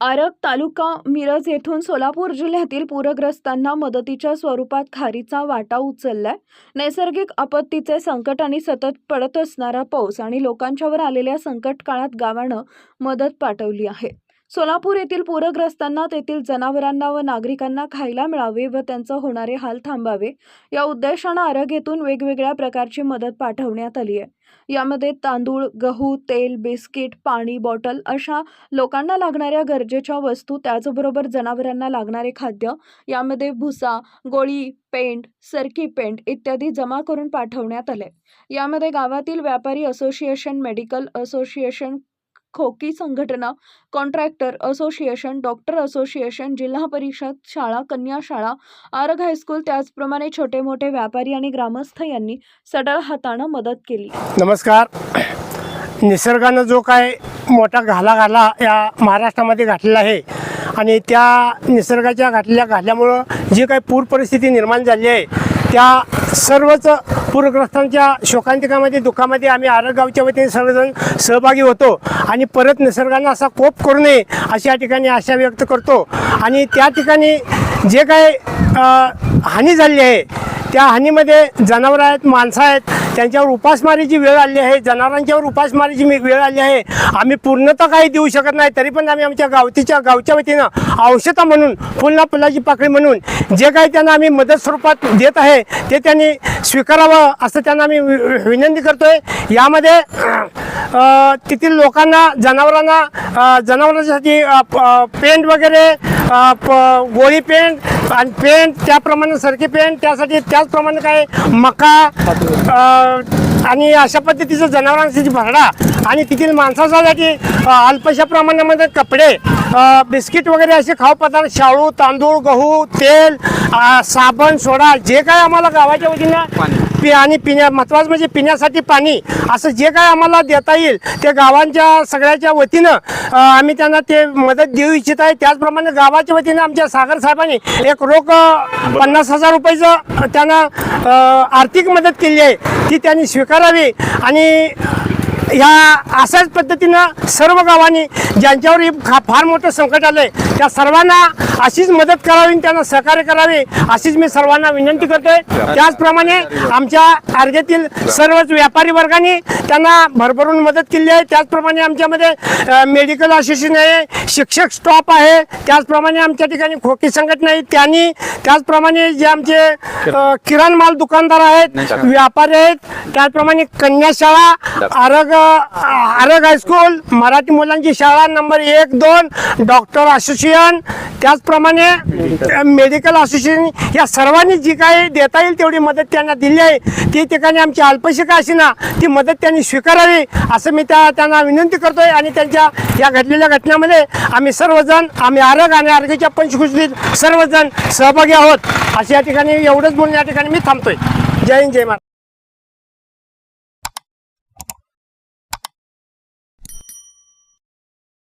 आरग तालुका मिरज येथून सोलापूर जिल्ह्यातील पूरग्रस्तांना मदतीच्या स्वरूपात खारीचा वाटा उचललाय. नैसर्गिक आपत्तीचे संकट आणि सतत पडत असणारा पाऊस आणि लोकांच्यावर आलेल्या संकट काळात गावानं मदत पाठवली आहे. सोलापूर येथील पूरग्रस्तांना तेथील जनावरांना व नागरिकांना खायला मिळावे व त्यांचे होणारे हाल थांबावे या उद्देशानं आरोग्यातून वेगवेगळ्या प्रकारची मदत पाठवण्यात आली आहे. यामध्ये तांदूळ गहू तेल बिस्किट पाणी बॉटल अशा लोकांना लागणाऱ्या गरजेच्या वस्तू त्याचबरोबर जनावरांना लागणारे खाद्य यामध्ये भुसा गोळी पेंट सरकी पेंट इत्यादी जमा करून पाठवण्यात आले. यामध्ये गावातील व्यापारी असोसिएशन मेडिकल असोसिएशन खोकी संघटना कॉन्ट्रॅक्टर असोसिएशन डॉक्टर असोसिएशन जिल्हा परिषद शाळा कन्या शाळा आरग हायस्कूल त्याचप्रमाणे छोटे मोठे व्यापारी आणि ग्रामस्थ यांनी सडळ हातानं मदत केली. नमस्कार. निसर्गानं जो काय मोठा घाला घाला या महाराष्ट्रामध्ये घातलेला आहे आणि त्या निसर्गाच्या घातलेल्या घातल्यामुळं जी काही पूर परिस्थिती निर्माण झाली आहे त्या सर्वच पूरग्रस्तांच्या शोकांतिकामध्ये दुःखामध्ये आम्ही आरगावच्या वतीने सर्वजण सहभागी होतो आणि परत निसर्गानं असा कोप करू नये अशा या ठिकाणी आशा व्यक्त करतो. आणि त्या ठिकाणी जे काय हानी झाली आहे त्या हानीमध्ये जनावरं आहेत माणसं आहेत त्यांच्यावर उपासमारीची वेळ आली आहे जनावरांच्यावर उपासमारीची मी- वेळ आली आहे. आम्ही पूर्णतः काही देऊ शकत नाही तरी पण आम्ही आमच्या गावतीच्या गावच्या वतीनं औषधं म्हणून फुलना फुलाची पाकळी म्हणून जे काही त्यांना आम्ही मदत स्वरूपात देत आहे ते त्यांनी स्वीकारावं असं त्यांना आम्ही वि- विनंती करतोय. यामध्ये तेथील लोकांना जनावरांना जनावरांसाठी प- पेंट वगैरे प- गोळी पेंट आणि पेंट त्याप्रमाणे सरकी पेंट त्यासाठी त्याचप्रमाणे काय मका आणि अशा पद्धतीचं जनावरांसाठी भरडा. आणि तेथील माणसासाठी अल्पशा प्रमाणामध्ये कपडे बिस्किट वगैरे असे खाऊ पदार्थ शाळू तांदूळ गहू तेल साबण सोडा जे काय आम्हाला गावाच्या वतीनं पि आणि पिण्या महत्वाचं म्हणजे पिण्यासाठी पाणी. असं जे काय आम्हाला देता येईल ते गावांच्या सगळ्याच्या वतीनं आम्ही त्यांना ते मदत देऊ इच्छित आहे. त्याचप्रमाणे गावाच्या वतीनं आमच्या सागर साहेबांनी एक रोख पन्नास हजार रुपयाचं त्यांना आर्थिक मदत केली आहे. ती त्यांनी स्वीकारावी आणि ह्या अशाच पद्धतीनं सर्व गावांनी ज्यांच्यावर हे खा- फार मोठं संकट आलंय त्या सर्वांना अशीच मदत करावी आणि त्यांना सहकार्य करावे अशीच मी सर्वांना विनंती करतोय. त्याचप्रमाणे आमच्या अर्गेतील सर्वच व्यापारी वर्गाने त्यांना भरभरून मदत केली आहे. त्याचप्रमाणे आमच्यामध्ये मेडिकल असोसिएशन आहे शिक्षक स्टॉप आहे. त्याचप्रमाणे आमच्या ठिकाणी खोकी संघटना आहे. त्यांनी त्याचप्रमाणे जे आमचे किराण माल दुकानदार आहेत व्यापारी आहेत त्याचप्रमाणे कन्या शाळा आरग हायस्कूल मराठी मुलांची शाळा नंबर एक दोन डॉक्टर असोसिएशन त्याचप्रमाणे मेडिकल असोसिएशन या सर्वांनी जी काही देता येईल तेवढी मदत त्यांना दिली आहे. ती ठिकाणी आमची अल्पशिका अशी ना ती मदत त्यांनी स्वीकारावी असं मी त्या त्यांना विनंती करतोय आणि त्यांच्या या घडलेल्या घटनेमध्ये आम्ही सर्वजण आम्ही आरग आणि आरोग्याच्या पंचकृषीत सर्वजण सहभागी आहोत. अशा या ठिकाणी एवढंच बोलून या ठिकाणी मी थांबतोय. जय हिंद जय महाराज